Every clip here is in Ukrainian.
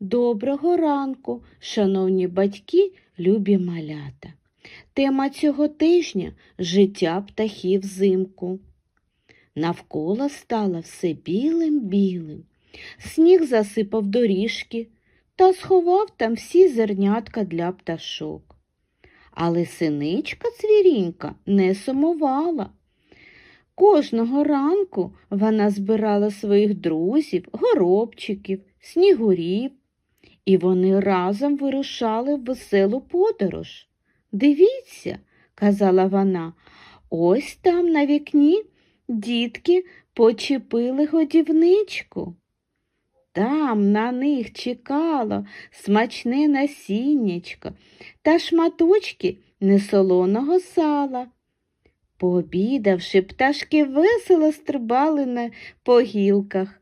Доброго ранку, шановні батьки, любі малята. Тема цього тижня життя птахів взимку. Навколо стало все білим-білим. Сніг засипав доріжки та сховав там всі зернятка для пташок. Але синичка цвірінька не сумувала. Кожного ранку вона збирала своїх друзів, горобчиків, снігурів, і вони разом вирушали в веселу подорож. Дивіться, казала вона, ось там на вікні дітки почепили годівничку. Там на них чекало смачне насіннячко та шматочки несолоного сала. Пообідавши, пташки весело стрибали на погілках.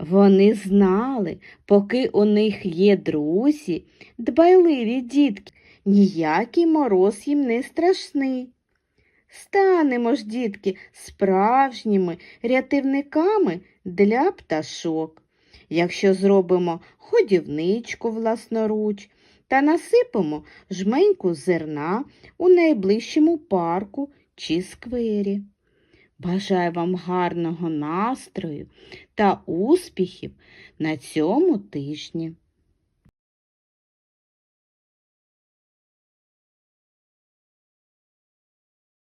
Вони знали, поки у них є друзі, дбайливі дітки, ніякий мороз їм не страшний. Станемо ж, дітки, справжніми рятівниками для пташок. Якщо зробимо ходівничку власноруч та насипемо жменьку зерна у найближчому парку чи сквері. Бажаю вам гарного настрою та успіхів на цьому тижні.